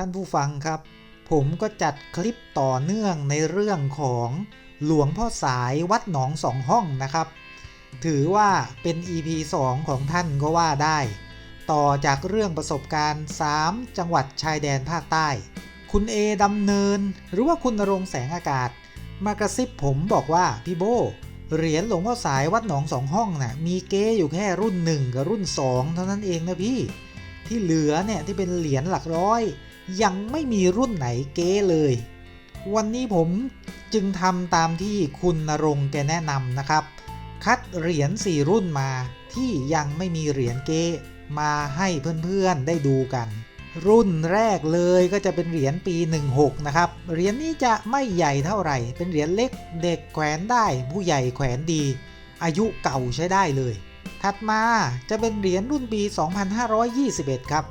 ท่านผู้ฟังครับ ผมก็จัดคลิปต่อเนื่องในเรื่องของหลวงพ่อสายวัดหนองสองห้องนะครับ ถือว่าเป็น EP 2 ของท่านก็ว่าได้ ต่อจากเรื่องประสบการณ์ 3 จังหวัดชายแดนภาคใต้ คุณเอดำเนิน หรือว่าคุณนรงแสงอากาศ มากระซิบผมบอกว่า พี่โบเหรียญหลวงพ่อสายวัดหนองสองห้องน่ะมีเก้อยู่แค่รุ่น 1 กับรุ่น 2 เท่านั้นเองนะพี่ ที่เหลือเนี่ยที่เป็นเหรียญหลักร้อย ยังไม่มีรุ่นไหนเก้เลย วันนี้ผมจึงทำตามที่คุณนรงค์แกแนะนำนะครับ คัดเหรียญ4 รุ่นมาที่ยังไม่มีเหรียญเก้มาให้เพื่อนๆได้ดูกัน รุ่นแรกเลยก็จะเป็นเหรียญปี 16 นะครับ เหรียญนี้จะไม่ใหญ่เท่าไหร่ เป็นเหรียญเล็กเด็กแขวนได้ ผู้ใหญ่แขวนดี อายุเก่าใช้ได้เลย ถัดมาจะเป็นเหรียญรุ่นปี 2521 ครับ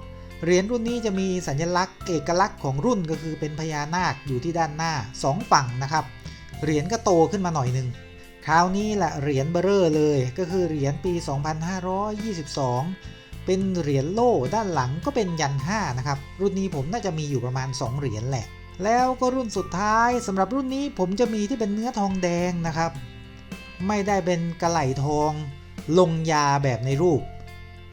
เหรียญรุ่นนี้จะมีสัญลักษณ์เอกลักษณ์ของรุ่นก็คือเป็นพญานาคอยู่ที่ด้านหน้า 2 ฝั่งนะครับ เหรียญก็โตขึ้นมาหน่อยหนึ่งคราวนี้แหละเหรียญเบอร์เรอร์เลยก็คือเหรียญปี 2522 เป็นเหรียญโล่ด้านหลังก็เป็นยัน5นะครับ รุ่นนี้ผมน่าจะมีอยู่ประมาณ 2 เหรียญแหละ แล้วก็รุ่นสุดท้ายสำหรับรุ่นนี้ผมจะมีที่เป็นเนื้อทองแดงนะครับ ไม่ได้เป็นกระไหลทอง ลงยาแบบในรูป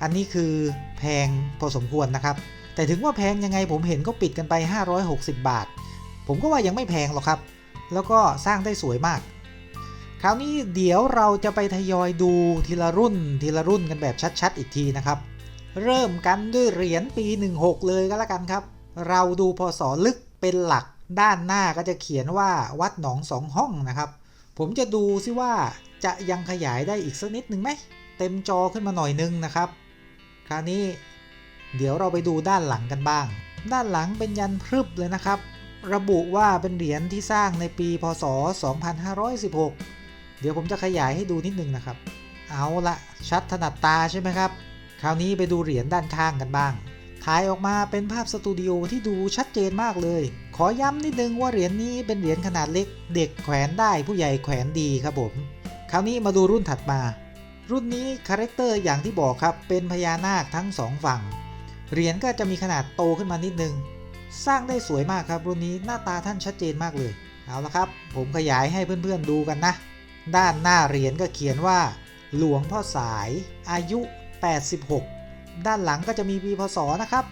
อันนี้คือแพงพอสมควรนะครับ แต่ถึงว่าแพงยังไงผมเห็นก็ปิดกันไป 560 บาท ผมก็ว่ายังไม่แพงหรอกครับ แล้วก็สร้างได้สวยมาก คราวนี้เดี๋ยวเราจะไปทยอยดูทีละรุ่นทีละรุ่นกันแบบชัดๆ อีกทีนะครับ เริ่มกันด้วยเหรียญปี 16 เลยก็แล้วกันครับ เราดูพศลึกเป็นหลักด้านหน้าก็จะเขียนว่าวัดหนองสองห้องนะครับ ผมจะดูซิว่าจะยังขยายได้อีกสักนิดหนึ่งไหม เต็มจอขึ้นมาหน่อยนึงนะครับ คราวนี้เดี๋ยวเราไปดูด้านหลังกันบ้าง ด้านหลังเป็นยันพรึบเลยนะครับ ระบุว่าเป็นเหรียญที่สร้างในปี พศ 2516 เดี๋ยวผมจะขยายให้ดูนิดนึงนะครับ เอาละชัดถนัดตาใช่ไหมครับ คราวนี้ไปดูเหรียญด้านข้างกันบ้าง ถ่ายออกมาเป็นภาพสตูดิโอที่ดูชัดเจนมากเลย ขอย้ำนิดนึงว่าเหรียญนี้เป็นเหรียญขนาดเล็ก เด็กแขวนได้ผู้ใหญ่แขวนดีครับผม คราวนี้มาดูรุ่นถัดมา รุ่นนี้คาแรคเตอร์อย่างที่บอกครับเป็นพญานาคทั้งสองฝั่ง เหรียญก็จะมีขนาดโตขึ้นมานิดนึง สร้างได้สวยมากครับรุ่นนี้หน้าตาท่านชัดเจนมากเลย เอาละครับ ผมขยายให้เพื่อนๆดูกันนะ ด้านหน้าเหรียญก็เขียนว่า หลวงพ่อสายอายุ 86 ด้านหลังก็จะมีปีพศนะครับ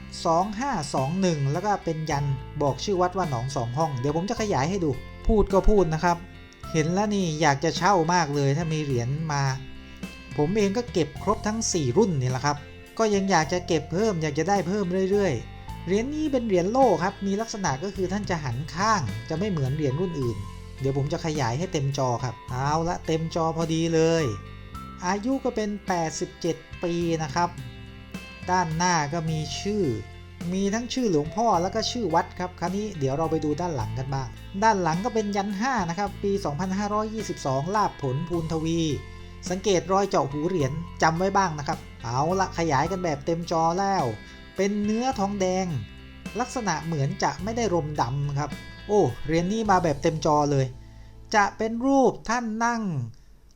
2521 แล้วก็เป็นยันบอกชื่อวัดว่าหนองสองห้อง เดี๋ยวผมจะขยายให้ดู พูดก็พูดนะครับ เห็นแล้วนี่อยากจะเช่ามากเลยถ้ามีเหรียญมา ผมเองก็เก็บครบทั้ง 4 รุ่นนี่แหละครับ ก็ยังอยากจะเก็บเพิ่มอยากจะได้เพิ่มเรื่อยๆ เหรียญนี้เป็นเหรียญโล่ครับ มีลักษณะก็คือท่านจะหันข้าง จะไม่เหมือนเหรียญรุ่นอื่น เดี๋ยวผมจะขยายให้เต็มจอครับ เอาละเต็มจอพอดีเลย อายุก็เป็น 87 ปีนะครับ ด้านหน้าก็มีชื่อ มีทั้งชื่อหลวงพ่อแล้วก็ชื่อวัดครับ คราวนี้เดี๋ยวเราไปดูด้านหลังกันบ้าง ด้านหลังก็เป็นยัน5นะครับ ปี 2522 ลาบผลภูนทวี สังเกตรอยเจาะหูเหรียญจำไว้บ้างนะครับ เอาละขยายกันแบบเต็มจอแล้ว เป็นเนื้อทองแดง ลักษณะเหมือนจะไม่ได้รมดำครับ โอ้เหรียญนี้มาแบบเต็มจอเลย จะเป็นรูปท่านนั่ง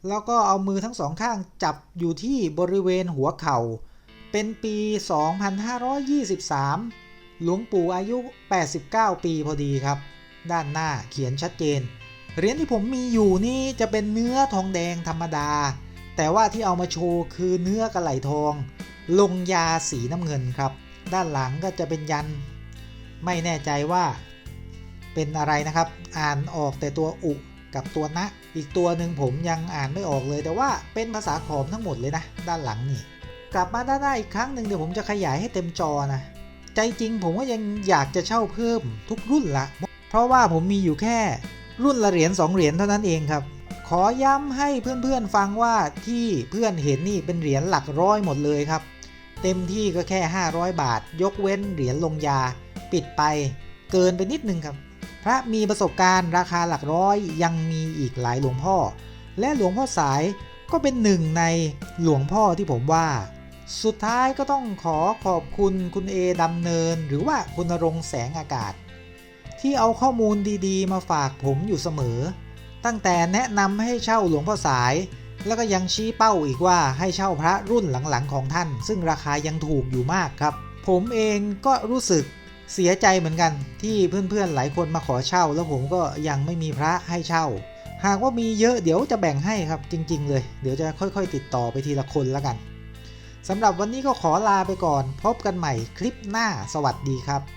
แล้วก็เอามือทั้งสองข้างจับอยู่ที่บริเวณหัวเขา่า เป็นปี 2523 หลวงปู่อายุ 89 ปีพอดีครับ ด้านหน้าเขียนชัดเจน เหรียญที่ผมมีอยู่นี่จะเป็นเนื้อทองแดงธรรมดา แต่ว่าที่เอามาโชว์คือเนื้อกระไหลทอง ลงยาสีน้ำเงินครับ ด้านหลังก็จะเป็นยัน ไม่แน่ใจว่า เป็นอะไรนะครับ อ่านออกแต่ตัวอุกับตัวนะ อีกตัวหนึ่งผมยังอ่านไม่ออกเลย แต่ว่าเป็นภาษาขอมทั้งหมดเลยนะ ด้านหลังนี่ กลับมาด้านหน้าอีกครั้งหนึ่งเดี๋ยวผมจะขยายให้เต็มจอนะ ใจจริงผมก็ยังอยากจะเช่าเพิ่มทุกรุ่นละ เพราะว่าผมมีอยู่แค่ รุ่นละเหรียญ2เหรียญเท่านั้นเองครับ ขอย้ำให้เพื่อนๆฟังว่าที่เพื่อนเห็นนี่เป็นเหรียญหลักร้อยหมดเลยครับ เต็มที่ก็แค่ 500 บาท ยกเว้นเหรียญลงยา ปิดไปเกินไปนิดนึงครับ พระมีประสบการณ์ราคาหลักร้อยยังมีอีกหลายหลวงพ่อ และหลวงพ่อสายก็เป็นหนึ่งในหลวงพ่อที่ผมว่า สุดท้ายก็ต้องขอขอบคุณคุณเอดำเนิน หรือว่าคุณรงแสงอากาศ ที่เอาข้อมูลดีๆ มาฝากผมอยู่เสมอ ตั้งแต่แนะนำให้เช่าหลวงพ่อสาย แล้วก็ยังชี้เป้าอีกว่าให้เช่าพระรุ่นหลังๆของท่าน ซึ่งราคายังถูกอยู่มากครับ ผมเองก็รู้สึกเสียใจเหมือนกันที่เพื่อนๆหลายคนมาขอเช่า แล้วผมก็ยังไม่มีพระให้เช่า หากว่ามีเยอะเดี๋ยวจะแบ่งให้ครับจริง ๆ เลย เดี๋ยวจะค่อยๆ ติดต่อไปทีละคนแล้วกันสำหรับวันนี้ก็ขอลาไปก่อน พบกันใหม่คลิปหน้าสวัสดีครับ